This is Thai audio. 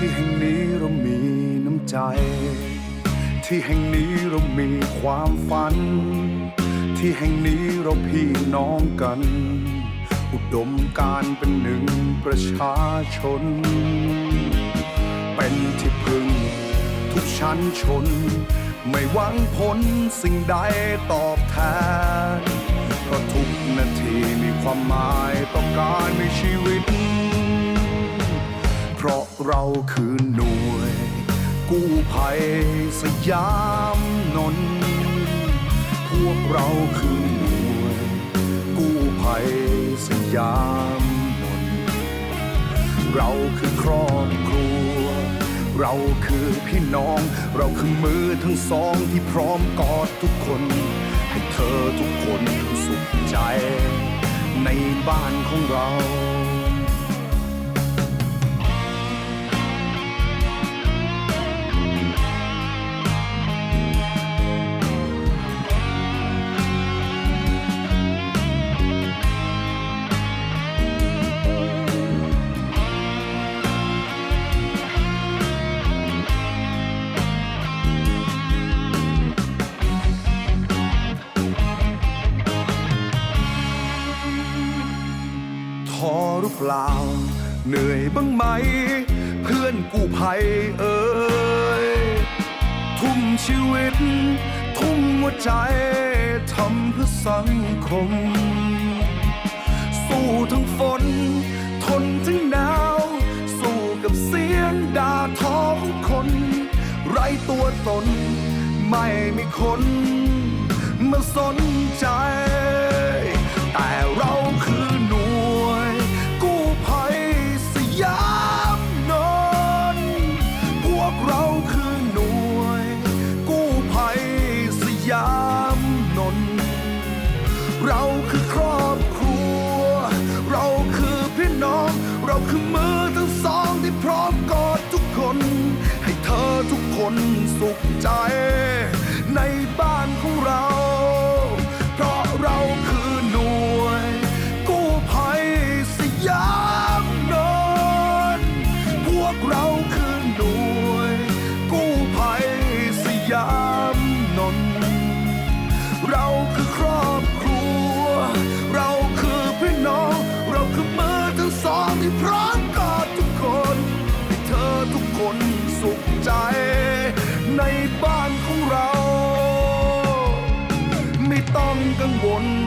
ที่แห่งนี้เรามีน้ำใจ ที่แห่งนี้เรามีความฝัน ที่แห่งนี้เราพี่น้องกัน อุดมการเป็นหนึ่งประชาชน เป็นที่พึ่งทุกชั้นชน ไม่หวังผลสิ่งใดตอบแทนเพราะทุกนาทีมีความหมายต่อการมีชีวิต เราะเราคือหน่วย กู้ภัยสยามนนท์พวกเราคือหน่วย กู้ภัยสยามนนท์เราคือครอบครัว เราคือพี่น้อง เราคือมือทั้งสองที่พร้อมกอดทุกคน ให้เธอทุกคนสุขใจ ในบ้านของเรา อหรือเปล่า เหนื่อยบ้างไหม เพื่อนกู้ภัยเอ่ยทุ่มชีวิต ทุ่มหัวใจทำเพื่อสังคม สู้ทั้งฝน ทนทั้งหนาว สู้กับเสียงด่าทอของคน ไร้ตัวตน ไม่มีคนมาสนใจ เราคือครอบครัว เราคือพี่น้อง เราคือมือทั้งสองที่พร้อมกอดทุกคน ให้เธอทุกคนสุขใจ one